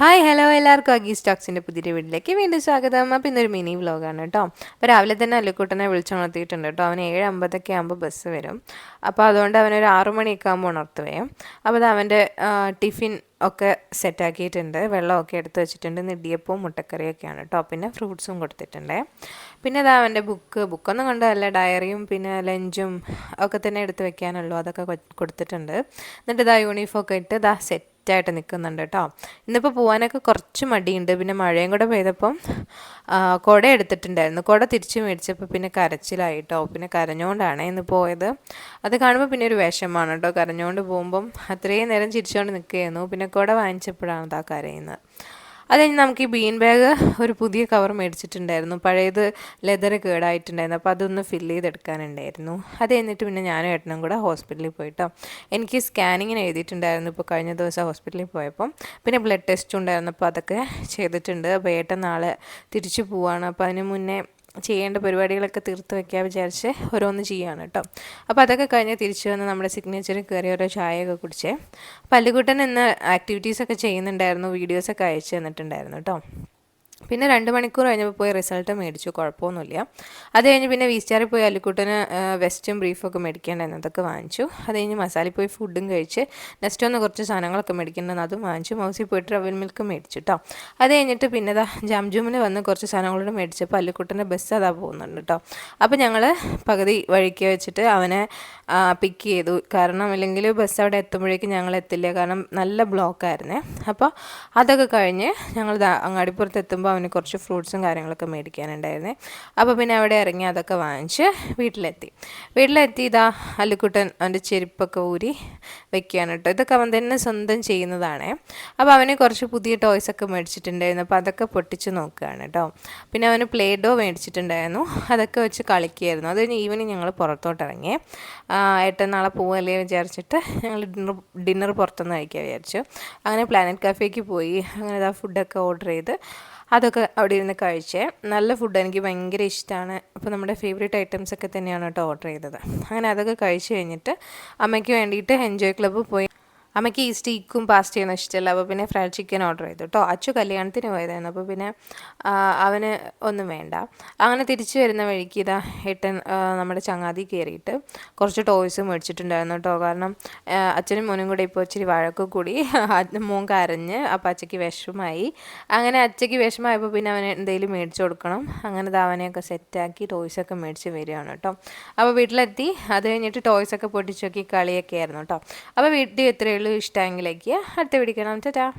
Hi hello എല്ലാവർക്കും. അഗീ സ്റ്റോക്സിന്റെ പുതിയൊരു വീട്ടിലേക്ക് വീണ്ടും സ്വാഗതം. അപ്പോൾ ഇന്നൊരു മിനി വ്ലോഗാണ് കേട്ടോ. അപ്പോൾ രാവിലെ തന്നെ അല്ലുക്കുട്ടനെ വിളിച്ചുണർത്തിയിട്ടുണ്ട് കേട്ടോ. അവന് ഏഴ് അമ്പതൊക്കെ ആകുമ്പോൾ ബസ് വരും. അപ്പോൾ അതുകൊണ്ട് അവനൊരു ആറു മണിയൊക്കെ ആകുമ്പോൾ ഉണർത്തുവേ. അപ്പോൾ അത് അവന്റെ ടിഫിൻ ഒക്കെ സെറ്റാക്കിയിട്ടുണ്ട് വെള്ളമൊക്കെ എടുത്ത് വെച്ചിട്ടുണ്ട്. ഇടിയപ്പവും മുട്ടക്കറിയൊക്കെയാണ് കേട്ടോ. പിന്നെ ഫ്രൂട്ട്സും കൊടുത്തിട്ടുണ്ട്. പിന്നെ അതാ അവന്റെ ബുക്ക് ബുക്കൊന്നും കണ്ടതല്ല ഡയറിയും പിന്നെ ലഞ്ചും ഒക്കെ തന്നെ എടുത്ത് വെക്കാനുള്ളൂ. അതൊക്കെ കൊടുത്തിട്ടുണ്ട്. എന്നിട്ട് ഇതാ യൂണിഫോം ഒക്കെ ഇട്ട് ഇതാ സെറ്റ് സെറ്റായിട്ട് നിൽക്കുന്നുണ്ട് കേട്ടോ ഇന്നിപ്പോൾ പോകാനൊക്കെ കുറച്ച് മടിയുണ്ട്. പിന്നെ മഴയും കൂടെ പെയ്തപ്പം കുട എടുത്തിട്ടുണ്ടായിരുന്നു. കുട തിരിച്ചു മേടിച്ചപ്പോൾ പിന്നെ കരച്ചിലായിട്ടോ. പിന്നെ കരഞ്ഞുകൊണ്ടാണ് ഇന്ന് പോയത്. അത് കാണുമ്പോൾ പിന്നെ ഒരു വിഷമാണ് കേട്ടോ കരഞ്ഞുകൊണ്ട് പോകുമ്പം അത്രയും നേരം ചിരിച്ചുകൊണ്ട് നിൽക്കുകയായിരുന്നു പിന്നെ കുട വാങ്ങിച്ചപ്പോഴാണ് താ കരയുന്നത്. അത് നമുക്ക് ഈ ബീൻ ബാഗ് ഒരു പുതിയ കവർ മേടിച്ചിട്ടുണ്ടായിരുന്നു. പഴയത് ലെതർ കേടായിട്ടുണ്ടായിരുന്നു. അപ്പോൾ അതൊന്ന് ഫില്ല് ചെയ്തെടുക്കാനുണ്ടായിരുന്നു. അത് കഴിഞ്ഞിട്ട് പിന്നെ ഞാനും ഏട്ടനും കൂടെ ഹോസ്പിറ്റലിൽ പോയിട്ടോ. എനിക്ക് സ്കാനിങ്ങിന് എഴുതിയിട്ടുണ്ടായിരുന്നു ഇപ്പോൾ കഴിഞ്ഞ ദിവസം ഹോസ്പിറ്റലിൽ പോയപ്പം. പിന്നെ ബ്ലഡ് ടെസ്റ്റ് ഉണ്ടായിരുന്നു. അപ്പോൾ അതൊക്കെ ചെയ്തിട്ടുണ്ട്. അപ്പോൾ ഏട്ടൻ നാളെ തിരിച്ചു പോവാണ്. അപ്പോൾ അതിന് മുന്നേ ചെയ്യേണ്ട പരിപാടികളൊക്കെ തീർത്ത് വെക്കാൻ വിചാരിച്ച് ഓരോന്ന് ചെയ്യുകയാണ് കേട്ടോ. അപ്പോൾ അതൊക്കെ കഴിഞ്ഞ് തിരിച്ചു വന്ന് നമ്മുടെ സിഗ്നേച്ചറിൽ കയറി ഓരോ ചായയൊക്കെ കുടിച്ചേ. പല്ലുകുട്ടൻ എന്ന ആക്ടിവിറ്റീസൊക്കെ ചെയ്യുന്നുണ്ടായിരുന്നു വീഡിയോസൊക്കെ അയച്ചു തന്നിട്ടുണ്ടായിരുന്നു കേട്ടോ. പിന്നെ രണ്ട് മണിക്കൂർ കഴിഞ്ഞപ്പോൾ പോയി റിസൾട്ട് മേടിച്ചു കുഴപ്പമൊന്നുമില്ല. അത് കഴിഞ്ഞ് പിന്നെ വീസ്റ്റാറിൽ പോയി അലിക്കുട്ടന് വെസ്റ്റും ബ്രീഫൊക്കെ മേടിക്കേണ്ട അതൊക്കെ വാങ്ങിച്ചു. അത് കഴിഞ്ഞ് മസാലയിൽ പോയി ഫുഡും കഴിച്ച് നെക്സ്റ്റ് ഒന്ന് കുറച്ച് സാധനങ്ങളൊക്കെ മേടിക്കേണ്ടതെന്ന് അതും വാങ്ങിച്ചു. മൗസിൽ പോയിട്ട് റവൽ മിൽക്ക് മേടിച്ചു കേട്ടോ അത് കഴിഞ്ഞിട്ട് പിന്നെ ഇതാ ജാംജൂമിന് വന്ന് കുറച്ച് സാധനങ്ങളോട് മേടിച്ചപ്പോൾ അല്ലിക്കുട്ടന്റെ ബസ് അതാ പോകുന്നുണ്ട് കേട്ടോ അപ്പോൾ ഞങ്ങൾ പകുതി വഴിക്ക് വെച്ചിട്ട് അവനെ പിക്ക് ചെയ്തു. കാരണം അല്ലെങ്കിൽ ബസ് അവിടെ എത്തുമ്പോഴേക്കും ഞങ്ങൾ എത്തില്ല. കാരണം നല്ല ബ്ലോക്കായിരുന്നേ. അപ്പോൾ അതൊക്കെ കഴിഞ്ഞ് ഞങ്ങൾ അങ്ങാടിപ്പുറത്ത് എത്തുമ്പോൾ അവന് കുറച്ച് ഫ്രൂട്ട്സും കാര്യങ്ങളൊക്കെ മേടിക്കാനുണ്ടായിരുന്നേ. അപ്പോൾ പിന്നെ അവിടെ ഇറങ്ങി അതൊക്കെ വാങ്ങിച്ച് വീട്ടിലെത്തി. വീട്ടിലെത്തി ഇതാ അല്ലുക്കുട്ടൻ അവന്റെ ചെരുപ്പൊക്കെ ഊരി വെക്കുകയാണ് കേട്ടോ. ഇതൊക്കെ അവൻ തന്നെ സ്വന്തം ചെയ്യുന്നതാണേ. അപ്പോൾ അവന് കുറച്ച് പുതിയ ടോയ്സൊക്കെ മേടിച്ചിട്ടുണ്ടായിരുന്നു. അപ്പോൾ അതൊക്കെ പൊട്ടിച്ച് നോക്കുകയാണ് കേട്ടോ. പിന്നെ അവന് പ്ലേ ഡോ മേടിച്ചിട്ടുണ്ടായിരുന്നു. അതൊക്കെ വെച്ച് കളിക്കുകയായിരുന്നു. അത് കഴിഞ്ഞ് ഈവനിങ് ഞങ്ങൾ പുറത്തോട്ട് ഇറങ്ങി. ഏട്ടൻ നാളെ പോവല്ലേ വിചാരിച്ചിട്ട് ഞങ്ങൾ ഡിന്നർ ഡിന്നർ പുറത്തുനിന്ന് കഴിക്കാൻ വിചാരിച്ചു. അങ്ങനെ പ്ലാനറ്റ് കഫേക്ക് പോയി. അങ്ങനെ ഇതാ ഫുഡൊക്കെ ഓർഡർ ചെയ്ത് അതൊക്കെ അവിടെ ഇരുന്ന് കഴിച്ചേ. നല്ല ഫുഡ് എനിക്ക് ഭയങ്കര ഇഷ്ടമാണ് അപ്പോൾ നമ്മുടെ ഫേവറേറ്റ് ഐറ്റംസ് ഒക്കെ തന്നെയാണ് കേട്ടോ ഓർഡർ ചെയ്തത്. അങ്ങനെ അതൊക്കെ കഴിച്ച് കഴിഞ്ഞിട്ട് അമ്മയ്ക്ക് വേണ്ടിയിട്ട് എൻജോയ് ക്ലബ്ബ് പോയി. അമ്മയ്ക്ക് ഈ സ്റ്റീക്കും പാസ്റ്റയൊന്നും ഇഷ്ടമല്ല. അപ്പോൾ പിന്നെ ഫ്രൈഡ് ചിക്കൻ ഓർഡർ ചെയ്തു കേട്ടോ. അച്ചു കല്യാണത്തിന് പോയതായിരുന്നു. അപ്പോൾ പിന്നെ അവന് ഒന്നും വേണ്ട. അങ്ങനെ തിരിച്ചു വരുന്ന വഴിക്ക് ഇതാ ഏട്ടൻ നമ്മുടെ ചങ്ങാതി കയറിയിട്ട് കുറച്ച് ടോയ്സ് മേടിച്ചിട്ടുണ്ടായിരുന്നു കേട്ടോ. കാരണം അച്ഛനും മോനും കൂടെ ഇപ്പോൾ ഇച്ചിരി വഴക്ക് കൂടി. മോൻ കരഞ്ഞ് അപ്പോൾ അച്ഛയ്ക്ക് വിഷമായി അങ്ങനെ അച്ഛയ്ക്ക് വിഷമായപ്പോൾ പിന്നെ അവന് എന്തെങ്കിലും മേടിച്ചു കൊടുക്കണം. അങ്ങനെ അവനെയൊക്കെ സെറ്റാക്കി ടോയ്സൊക്കെ മേടിച്ച് വരികയാണ് കേട്ടോ. അപ്പോൾ വീട്ടിലെത്തി. അത് കഴിഞ്ഞിട്ട് ടോയ്സൊക്കെ പൊട്ടിച്ചോക്കി കളിയൊക്കെ ആയിരുന്നു കേട്ടോ. അപ്പോൾ വീട്ടിൽ എത്രയുള്ളൂ ഇഷ്ടമെങ്കിലേക്ക് അടുത്ത വീഡിയോ കാണാം. ചേട്ടാ